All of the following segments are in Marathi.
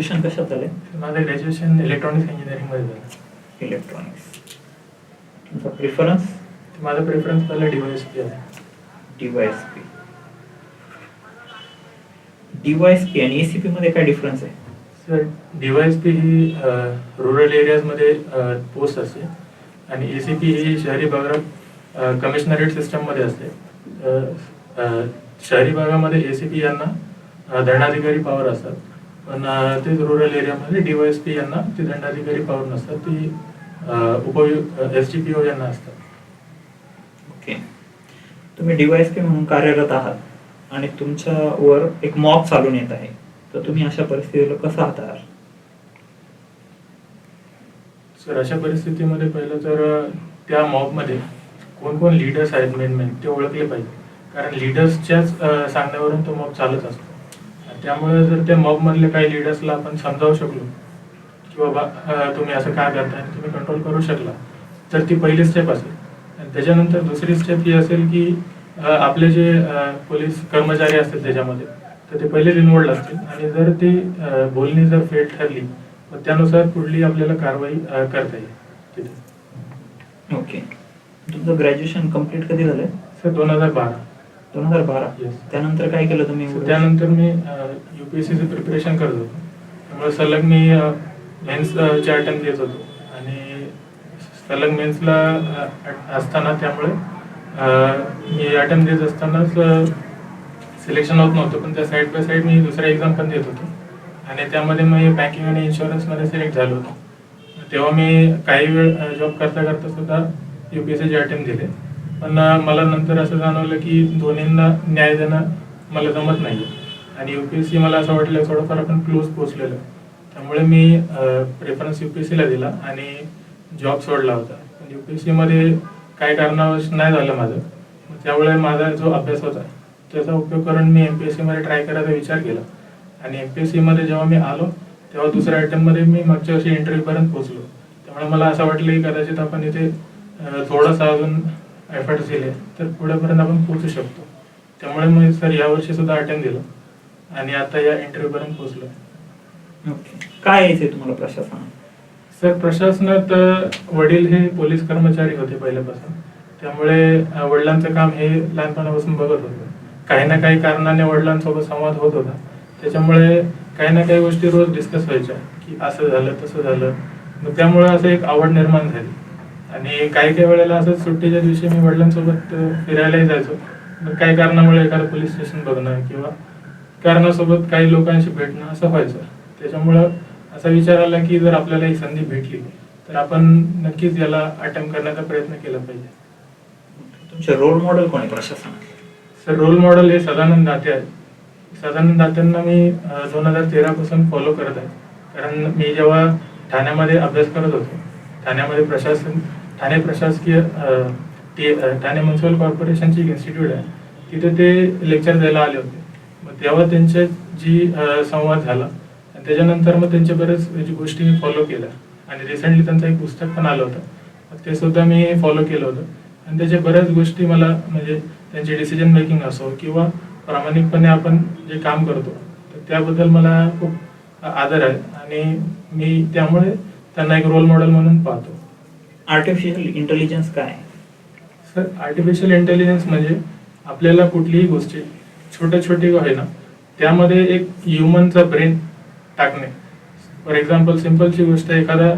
ग्रॅज्युएशन कशात झालंय? माझं ग्रॅज्युएशन इलेक्ट्रॉनिक्स इंजिनिअरिंगमध्ये झालं. इलेक्ट्रॉनिक्स तुमचा प्रिफरन्स माझा प्रेफरन्स पहिला डिवाइस पी आहे. D Y S P D Y S P आणि एसीपी मध्ये काय डिफरन्स आहे? Sir D Y S P ही रुरल एरियाजमध्ये पोस्ट असते. आणि ए सी पी ही शहरी भागात कमिशनरेट सिस्टममध्ये असते. अ, अ, शहरी भागामध्ये ए सी पी यांना अ, दंडाधिकारी पॉवर असतात. पण तेच रुरल एरियामध्ये डिवाइस पी यांना ती दंडाधिकारी पॉवर नसतात ती उपयोग एस टी पी ओ यांना असतात. ओके. तुम्ही डीवायस पी म्हणून कार्यरत आहात आणि तुमच्यावर एक मॉब चालून येत आहे. तर तुम्ही अशा परिस्थितीला कसं हाताळाल? सर अशा परिस्थितीमध्ये पहिलं तर त्या मॉबमध्ये कोण कोण लिडर्स आहेत मेन मेन ते ओळखले पाहिजे. कारण लिडर्सच्याच सांगण्यावरून तो मॉब चालत असतो. त्यामुळे जर त्या मॉबमधले काही लिडर्सला आपण समजावू शकलो की बाबा तुम्ही असं का करताय? तुम्ही कंट्रोल करू शकला. तर ती पहिली स्टेप असेल. आणि त्याच्यानंतर दुसरी स्टेप ही असेल की आपले जे पोलीस कर्मचारी असतील त्याच्यामध्ये तर ते पहिलेच इन्वॉल्ड असतील. आणि जर ती बोलणी जर फेट ठरली मग त्यानुसार पुढली आपल्याला कारवाई करता येईल. तिथे. ओके. तुमचं ग्रॅज्युएशन कंप्लीट कधी झालंय? सर दोन हजार बारा. दोन हजार बारा. Yes. त्यानंतर काय केलं तुम्ही? So, त्यानंतर मी युपीएससीचं प्रिपरेशन करत होतो. त्यामुळे सलग मी मेन्सचे अटेम्प्ट देत होतो. आणि सलग मेन्सला असताना त्यामुळे अं, मी अटेम्प्ट देत असतानाच सिलेक्शन होत नव्हतं. पण त्या साईड बाय साईड मी दुसऱ्या एक्झाम पण देत होतो. आणि त्यामध्ये मी बँकिंग आणि इन्शुरन्समध्ये सिलेक्ट झालो होतो. तेव्हा मी काही वेळ जॉब करता करता सुद्धा यू पी एस सीचे अटेम्प्ट दिले. पण मला नंतर असं जाणवलं की दोन्हींना न्याय देणं मला जमत नाही. आणि यू पी एस सी मला असं वाटलं थोडंफार आपण क्लोज पोचलेलं त्यामुळे मी प्रेफरन्स यू पी एस सीला दिला आणि जॉब सोडला होता. पण यू पी एस सीमध्ये काही कारणावश नाही झालं माझं. त्यामुळे माझा जो अभ्यास होता त्याचा उपयोग करून मी एम पी एस सीमध्ये ट्राय करायचा विचार केला. आणि एम पी एस सीमध्ये जेव्हा मी आलो तेव्हा दुसऱ्या अटेम्प्टमध्ये मी मागच्या वर्षी इंटरव्ह्यूपर्यंत पोहोचलो. त्यामुळे मला असं वाटलं की कदाचित आपण इथे थोडासा अजून एफर्ट्स दिले तर पुढेपर्यंत आपण पोहोचू शकतो. त्यामुळे मी सर यावर्षी सुद्धा अटेम्प्ट दिलं आणि आता या इंटरव्ह्यूपर्यंत पोहोचलो ओके. काय यायचंय तुम्हाला प्रशासनात सर प्रशासनात वडील हे पोलीस कर्मचारी होते पहिल्यापासून. त्यामुळे वडिलांचं काम हे लहानपणापासून बघत होतं. काही ना काही कारणाने वडिलांसोबत संवाद होत होता. त्याच्यामुळे काही ना काही गोष्टी रोज डिस्कस व्हायच्या की असं झालं तसं झालं. मग त्यामुळे असं एक आवड निर्माण झाली. आणि काही काही वेळेला असं सुट्टीच्या दिवशी मी वडिलांसोबत फिरायलाही जायचो. काही कारणामुळे एखादं पोलीस स्टेशन बघणं किंवा कारणासोबत काही लोकांशी भेटणं असं व्हायचं. त्याच्यामुळं असा विचार आला की जर आपल्याला ही संधी भेटली तर आपण नक्कीच याला अटेम्प्ट करण्याचा प्रयत्न केला पाहिजे. तुमचे रोल मॉडेल कोण आहे प्रशासनात सर रोल मॉडेल हे सदानंद दाते आहेत. सदानंद दातेंना मी दोन हजार तेरा पासून फॉलो करत आहे. कारण मी जेव्हा ठाण्यामध्ये अभ्यास करत होतो ठाण्यामध्ये प्रशासन ठाणे प्रशासकीय ते ठाणे म्युन्सिपल कॉर्पोरेशनची एक इन्स्टिट्यूट आहे. तिथे ते लेक्चर द्यायला आले होते. मग तेव्हा त्यांच्या जी संवाद झाला आणि त्याच्यानंतर मग त्यांच्या बरेच म्हणजे गोष्टी मी फॉलो केल्या. आणि रिसेंटली त्यांचं एक पुस्तक पण आलं होतं. ते सुद्धा मी फॉलो केलं होतं. आणि त्याच्या बऱ्याच गोष्टी मला म्हणजे त्यांची डिसिजन मेकिंग असो किंवा प्रामाणिकपणे आपण जे काम करतो तर त्याबद्दल मला खूप आदर आहे. आणि मी त्यामुळे त्यांना एक रोल मॉडेल म्हणून पाहतो. आर्टिफिशियल इंटेलिजन्स काय? सर आर्टिफिशियल इंटेलिजन्स म्हणजे आपल्याला कुठलीही गोष्टी छोट्या छोटी आहे ना त्यामध्ये एक ह्युमनचा ब्रेन टाकणे फॉर एक्झाम्पल सिम्पलची गोष्ट एखादा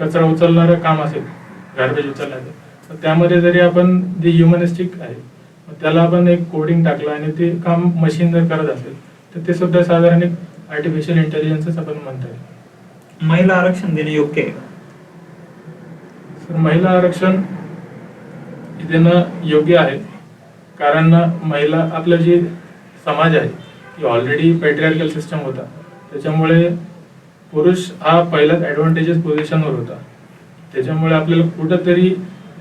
कचरा उचलणारं काम असेल गार्बेज उचलण्याचं तर त्यामध्ये जरी आपण जे ह्युमनिस्टिक आहे त्याला आपण एक कोडिंग टाकलं आणि ते काम मशीन जर करत असेल तर ते सुद्धा साधारण एक आर्टिफिशियल इंटेलिजन्सच आपण म्हणता येईल महिला आरक्षण देणे योग्य आहे? तर महिला आरक्षण देणं योग्य आहे. कारण महिला आपलं जे समाज आहे की ऑलरेडी पेट्रियार्कल सिस्टम होता. त्याच्यामुळे पुरुष हा पहिलाच ॲडव्हान्टेजेस पोझिशनवर होता. त्याच्यामुळे आपल्याला कुठंतरी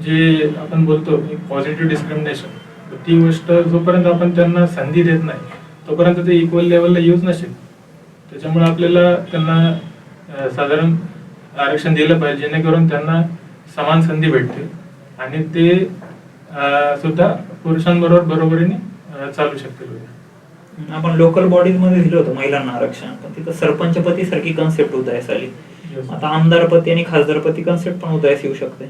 जे आपण बोलतो पॉझिटिव्ह डिस्क्रिमिनेशन ती गोष्ट जोपर्यंत आपण त्यांना संधी देत नाही तोपर्यंत ते इक्वल लेवलला येऊच नसेल. त्याच्यामुळे आपल्याला त्यांना साधारण आरक्षण दिलं पाहिजे जेणेकरून त्यांना समान संधी भेटतील. आणि ते सुद्धा पुरुषांबरोबर बरोबरीने चालू शकतील आपण लोकल बॉडीजमध्ये दिलं होतं महिलांना आरक्षण. पण तिथं सरपंचपती सारखी कन्सेप्ट उदयास आली Yes. आता आमदारपती आणि खासदारपती कन्सेप्ट पण उदयास येऊ शकते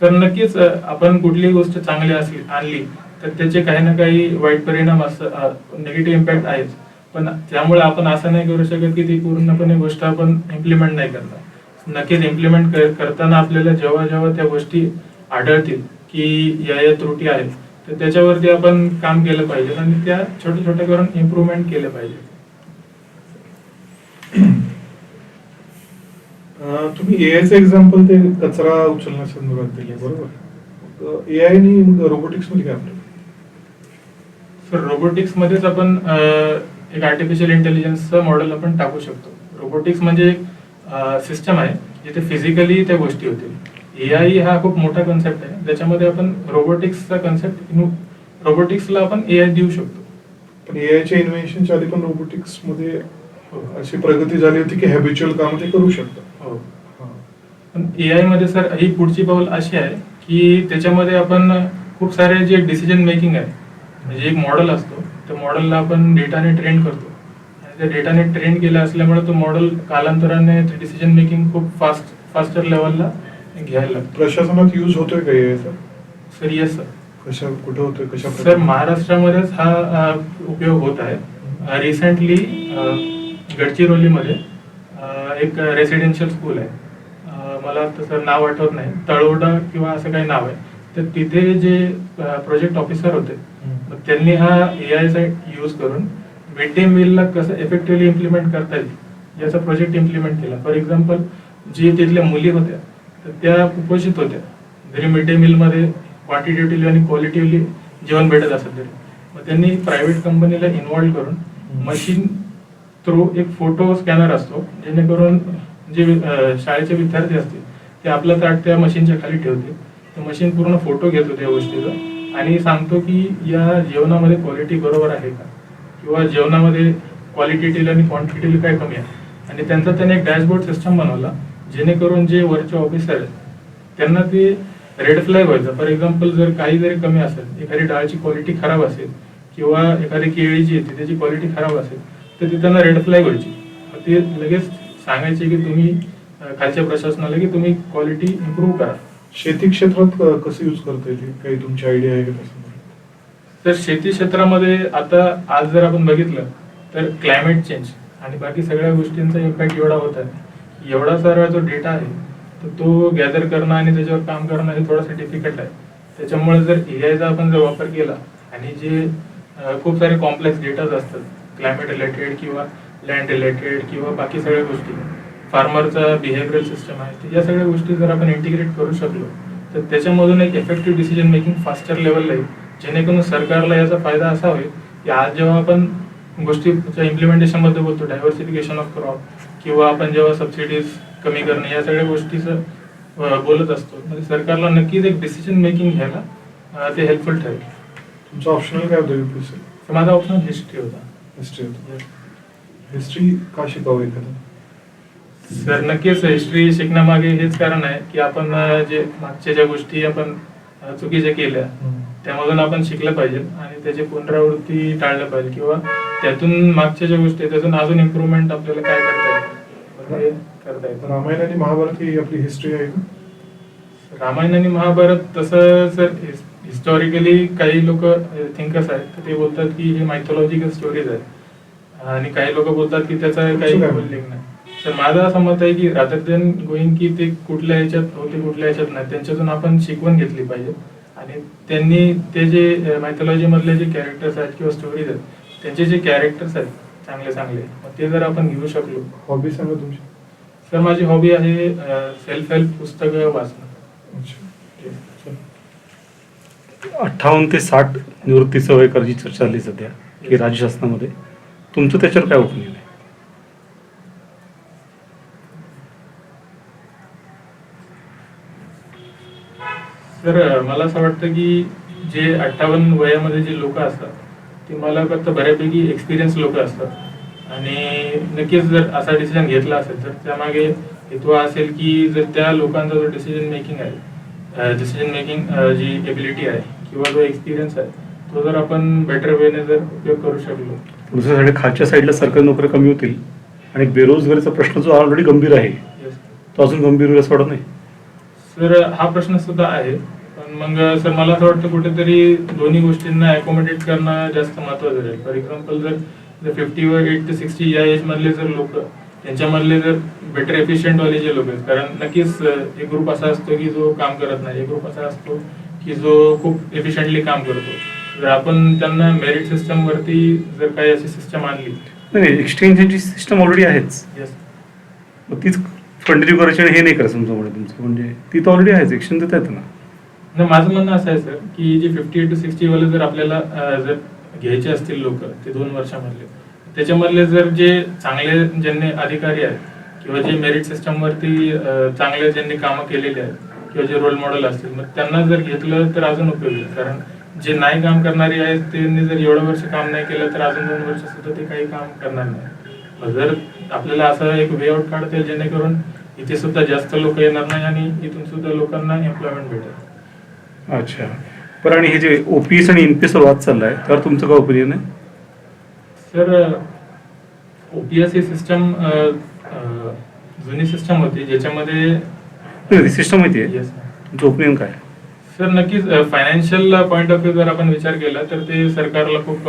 सर नक्कीच आपण कुठलीही गोष्ट चांगली असली आणली तर त्याचे काही ना काही वाईट परिणाम असं निगेटिव्ह इम्पॅक्ट आहेच. पण त्यामुळे आपण असं नाही करू शकत की ती पूर्णपणे गोष्ट आपण इम्प्लिमेंट नाही करणार. नक्कीच इम्प्लिमेंट करताना आपल्याला जेव्हा जेव्हा त्या गोष्टी आढळतील की या या त्रुटी आहेत तर त्याच्यावरती आपण काम केलं पाहिजे आणि त्या छोट्या छोट्या करून इम्प्रूव्हमेंट केलं पाहिजे. तुम्ही एआयचं एक्झाम्पल ते कचरा उचलण्यासंदर्भात दिले बरोबर? एआय आणि रोबोटिक्समध्ये काय? सर रोबोटिक्स मध्येच आपण एक आर्टिफिशियल इंटेलिजन्सचं मॉडेल आपण टाकू शकतो. रोबोटिक्स म्हणजे एक सिस्टम आहे जिथे फिजिकली त्या गोष्टी होतील एआय हा खूप मोठा कन्सेप्ट आहे ज्याच्यामध्ये आपण रोबोटिक्सचा कन्सेप्ट रोबोटिक्सला आपण एआय देऊ शकतो पण एआयच्या इन्व्हेन्शनच्या आधी पण रोबोटिक्समध्ये हो. अशी प्रगती झाली होती की हॅबिच्युअल काम ते करू शकतात हो. पण एआयमध्ये सर ही पुढची पाऊल अशी आहे की त्याच्यामध्ये आपण खूप सारे जे डिसिजन मेकिंग आहे म्हणजे एक मॉडेल असतो त्या मॉडेलला आपण डेटाने ट्रेन करतो डेटाने ट्रेन केलं असल्यामुळे तो मॉडेल कालांतराने डिसिजन मेकिंग खूप फास्ट फास्टर लेवलला घ्यायला लागतो. प्रशासनात युज होतोय का एआयचा सर येस सर कशा कुठे होतोय कशा सर महाराष्ट्रामध्येच हा अ, उपयोग होत आहे. रिसेंटली गडचिरोलीमध्ये अ, एक रेसिडेन्शियल स्कूल आहे. अ, मला तसं नाव आठवत नाही. तळोडा किंवा असं काही नाव आहे. तर तिथे जे प्रोजेक्ट ऑफिसर होते मग त्यांनी हा ए आयचा यूज करून मिड डे मीलला कसं इफेक्टिव्हली इम्प्लिमेंट करता येईल? याचा प्रोजेक्ट इम्प्लिमेंट केला. फॉर एक्झाम्पल जी तिथल्या मुली होत्या तर त्या कुपोषित होत्या. जरी मिड डे मीलमध्ये क्वांटिटेटिव्हली आणि क्वालिटिव्हली जेवण भेटत असेल तरी मग त्यांनी प्रायव्हेट कंपनीला इन्व्हॉल्व करून मशीन थ्रू एक फोटो स्कॅनर असतो जेणेकरून जे शाळेचे विद्यार्थी असतील ते आपलं ताट त्या मशीनच्या खाली ठेवतील. ते मशीन पूर्ण फोटो घेतो त्या गोष्टीचा. आणि सांगतो की या जेवणामध्ये क्वालिटी बरोबर आहे का? किंवा जेवणामध्ये क्वालिटीतील आणि क्वांटिटील काय कमी आहे? आणि त्यांचा त्याने एक डॅशबोर्ड सिस्टम बनवला जेणेकरून जे वरचे ऑफिसर आहेत त्यांना ते रेड फ्लॅग व्हायचं. फॉर एक्झाम्पल जर काही जरी कमी असेल एखादी डाळची क्वालिटी खराब असेल किंवा एखादी केळी जी येते त्याची क्वालिटी खराब असेल तर ती त्यांना रेड फ्लॅग व्हायची. मग ते लगेच सांगायचे की तुम्ही खालच्या प्रशासनाला की तुम्ही क्वालिटी इम्प्रूव्ह करा. शेती क्षेत्रात क- कसं यूज करता येईल? काही तुमची आयडिया आहे का तर शेती क्षेत्रामध्ये आता आज जर आपण बघितलं तर क्लायमेट चेंज आणि बाकी सगळ्या गोष्टींचा इम्पॅक्ट एवढा होत आहे. एवढा सारा जो डेटा आहे तर तो गॅदर करणं आणि त्याच्यावर काम करणं हे थोडंसं डिफिकल्ट आहे. त्याच्यामुळे जर एआयचा आपण जर वापर केला आणि जे खूप सारे कॉम्प्लेक्स डेटाज असतात क्लायमेट रिलेटेड किंवा लँड रिलेटेड किंवा बाकी सगळ्या गोष्टी फार्मरचा बिहेवियरल सिस्टम आहे या सगळ्या गोष्टी जर आपण इंटिग्रेट करू शकलो तर त्याच्यामधून एक इफेक्टिव्ह डिसिजन मेकिंग फास्टर लेवलला येईल. जेणेकरून सरकारला याचा फायदा असा होईल की आज जेव्हा आपण गोष्टीच्या इम्प्लिमेंटेशनमध्ये बोलतो डायव्हर्सिफिकेशन ऑफ क्रॉप किंवा आपण जेव्हा सबसिडीज कमी करणे या सगळ्या गोष्टीचं बोलत असतो म्हणजे सरकारला नक्कीच एक डिसिजन मेकिंग घ्यायला ते हेल्पफुल ठरेल. तुमचं ऑप्शनल काय होतं युपीएससी तर माझा ऑप्शन हिस्ट्री होता. हिस्ट्री होतं. हिस्ट्री का शिकावं एखादं? सर नक्कीच हिस्ट्री शिकण्यामागे हेच कारण आहे की आपण जे मागच्या ज्या गोष्टी आपण चुकीच्या केल्या त्यामधून आपण शिकलं पाहिजे आणि त्याची पुनरावृत्ती टाळलं पाहिजे किंवा त्यातून मागच्या ज्या गोष्टी आहेत त्यातून अजून इम्प्रूव्हमेंट आपल्याला काय करता येईल? करता येतं. रामायण आणि महाभारत ही आपली हिस्ट्री आहे का रामायण आणि महाभारत तसं सर हिस्टॉरिकली काही लोक थिंकर्स आहेत तर ते बोलतात की हे मायथॉलॉजिकल स्टोरीज आहेत. आणि काही लोक बोलतात की त्याचा काही उल्लेख नाही. तर माझं असं मत आहे की रादर देन गोईंग की ते कुठल्या ह्याच्यात होते कुठल्या ह्याच्यात नाही त्यांच्यातून आपण शिकवण घेतली पाहिजे. आणि त्यांनी ते जे मायथॉलॉजी मधले जे कॅरेक्टर्स आहेत किंवा स्टोरीज आहेत त्यांचे जे कॅरेक्टर्स आहेत चांगले चांगले मग ते जर आपण घेऊ शकलो. हॉबी सांगा तुमची. तर माझी हॉबी आहे सेल्फ हेल्प पुस्तकं वाचणं. अठ्ठावन्न ते साठ निवृत्तीचं वय करायची चर्चा झाली सध्या की राज्य शासनामध्ये तुमचं त्याच्यावर काय ओपिनियन आहे? तर मला असं वाटतं की जे अठ्ठावन्न वयामध्ये जे लोक असतात ते मला वाटतं बऱ्यापैकी एक्सपिरियन्स लोक असतात. आणि नक्कीच जर असा डिसिजन घेतला असेल तर त्यामागे हेतू असेल की जर त्या लोकांचा जो डिसिजन मेकिंग आहे डिसिजन मेकिंग जी एबिलिटी आहे किंवा जो एक्सपिरियन्स आहे तो जर आपण बेटर वेने जर उपयोग करू शकलो. दुसऱ्यासाठी खालच्या साईडला सरकारी नोकऱ्या कमी होतील आणि बेरोजगारीचा प्रश्न जो ऑलरेडी गंभीर आहे. तो अजून गंभीर होईल असं वाटत नाही? सर हा प्रश्न सुद्धा आहे. पण मग सर मला असं वाटतं कुठेतरी दोन्ही गोष्टींना अकोमोडेट करणं जास्त महत्वाचं राहील फॉर एक्झाम्पल जर फिफ्टी व एट ते सिक्स्टी या एज मधले जर लोक त्यांच्यामधले जर बेटर एफिशियंट वाले जे लोक आहेत. कारण नक्कीच एक ग्रुप असा असतो की जो काम करत नाही. एक ग्रुप असा असतो की जो खूप एफिशियंटली काम करतो. जर आपण त्यांना मेरिट सिस्टम वरती जर काही अशी सिस्टम आणली. नाही एक्सटेन्शनची सिस्टम ऑलरेडी आहेच. मग तीच कंटिन्यू करायची आणि हे नाही करायचं तुमच्यामुळे तुमचं. म्हणजे ती तर ऑलरेडी आहे सेक्शन देत आहेत ना. नाही, माझं म्हणणं असं आहे सर की जे फिफ्टी टू सिक्स्टी वाले जर आपल्याला अं, जर घ्यायचे असतील लोक ते दोन वर्षामधले त्याच्यामधले जर जे चांगले ज्यांनी अधिकारी आहेत किंवा जे मेरिट सिस्टमवरती अं, चांगले ज्यांनी कामं केलेली आहेत किंवा जे रोल मॉडेल असतील मग त्यांना जर घेतलं तर अजून उपयोगी आहे. कारण जे नाही काम करणारे आहेत त्यांनी जर एवढं वर्ष काम नाही केलं तर अजून दोन वर्ष सुद्धा ते काही काम करणार नाही. मग जर आपल्याला असं एक वे आउट काढता येईल जेणेकरून इथे सुद्धा जास्त लोक येणार नाही आणि इथून सुद्धा लोकांना एम्प्लॉयमेंट भेटेल. अच्छा. बरं आणि हे जे ओपीएस आणि एनपीएस वाद चाललाय त्यावर तुमचं काय ओपिनियन आहे? सर ओपीएस ही सिस्टम जुनी सिस्टम होती ज्याच्यामध्ये सिस्टम माहिती आहे. Yes. तुमचं ओपिनियन काय? सर नक्कीच फायनान्शियल पॉईंट ऑफ व्ह्यू जर आपण विचार केला तर ते सरकारला खूप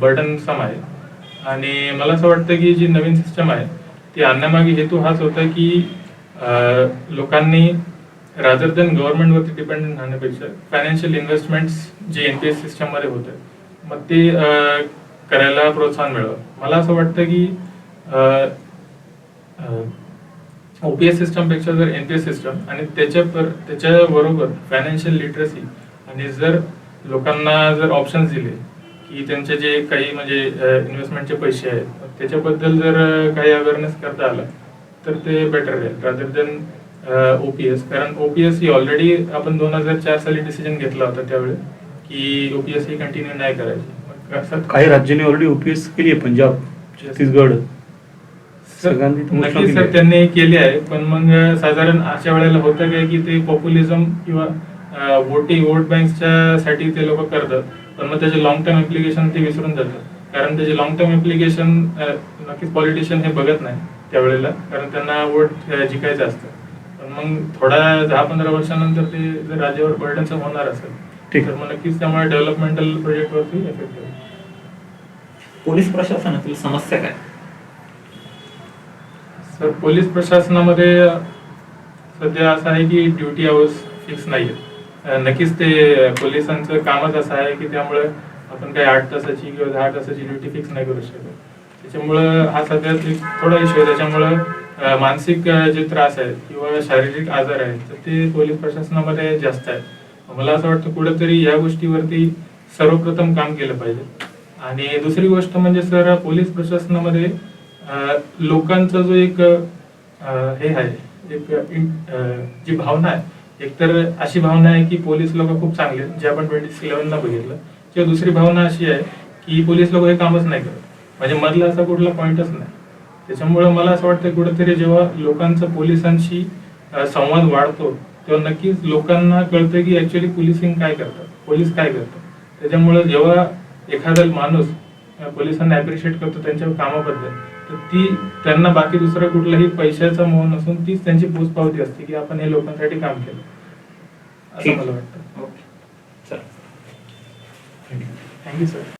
बर्डनसम आहे. आणि मला असं वाटतं की जी नवीन सिस्टम आहे ती आणण्यामागे हेतू हाच होता की लोकांनी रादर दॅन गव्हर्नमेंटवरती डिपेंडेंट राहण्यापेक्षा फायनान्शियल इन्व्हेस्टमेंट्स जे एन पी एस सिस्टममध्ये होते मग ते करायला प्रोत्साहन मिळावं. मला असं वाटतं की ओपीएस सिस्टमपेक्षा जर एनपीएस सिस्टम आणि त्याच्या पर त्याच्याबरोबर फायनान्शियल लिटरसी आणि जर लोकांना जर ऑप्शन्स दिले की त्यांचे जे काही म्हणजे इन्व्हेस्टमेंटचे पैसे आहेत त्याच्याबद्दल जर काही अवेअरनेस करता आला तर ते बेटर राहील रादर देन ओपीएस कारण ओपीएस ही ऑलरेडी आपण दोन हजार चार साली डिसिजन घेतला होता त्यावेळी की ओपीएस ही कंटिन्यू नाही करायची. काही राज्यांनी ऑलरेडी ओपीएस केली आहे. पंजाब छत्तीसगड केली सर. त्यांनी केली आहे. पण मग साधारण अशा वेळेला होतं काय की ते पॉप्युलिझम किंवा वोटिंग वोट बँकच्या साठी ते लोक करतात. पण मग त्याचे लॉंग टर्म इम्प्लिकेशन ते विसरून जातात. कारण त्याचे लॉंग टर्म इम्प्लिकेशन नक्कीच पॉलिटिशियन हे बघत नाही त्यावेळेला. कारण त्यांना वोट जिकायचं असतं. पण मग थोडा दहा पंधरा वर्षानंतर ते जर राज्यावर बर्डनसम होणार असेल ठीक. तर मग नक्कीच त्यामुळे डेव्हलपमेंटल प्रोजेक्टवरती इफेक्ट होईल. पोलीस प्रशासनातील समस्या काय? सर पोलीस प्रशासनामध्ये सध्या असं आहे की ड्युटी आवर्स फिक्स नाही आहेत नक्कीच ते पोलिसांचं कामच असं आहे की त्यामुळे आपण काही आठ तासाची किंवा दहा तासाची ड्युटी फिक्स नाही करू शकत. त्याच्यामुळं हा सध्या एक थोडा इश्यू आहे. त्याच्यामुळं मानसिक जे त्रास आहेत किंवा शारीरिक आजार आहेत तर ते पोलीस प्रशासनामध्ये जास्त आहेत. मला असं वाटतं कुठेतरी या गोष्टीवरती सर्वप्रथम काम केलं पाहिजे. आणि दुसरी गोष्ट म्हणजे सर पोलीस प्रशासनामध्ये लोकांचा जो एक हे आहे एक जी भावना आहे. एकतर अशी भावना आहे की पोलीस लोक खूप चांगले आहेत, जे आपण ट्वेंटी इलेव्हनला बघितलं. किंवा दुसरी भावना अशी आहे की पोलीस लोक हे कामच नाही करत. म्हणजे मधला असा कुठला पॉइंटच नाही. त्याच्यामुळे मला असं वाटतं कुठेतरी जेव्हा लोकांचा पोलिसांशी संवाद वाढतो तेव्हा नक्कीच लोकांना कळतं की ऍक्च्युली पोलिसिंग काय करतात पोलीस काय करतात त्याच्यामुळे जेव्हा एखादा माणूस पोलिसांना अप्रिशिएट करतो त्यांच्या कामाबद्दल तर ती त्यांना बाकी दुसरं कुठलाही पैशाचा मोह नसून तीच त्यांची पोचपावती असते की आपण हे लोकांसाठी काम केलं. असं. मला वाटतं. ओके. चला थँक्यू सर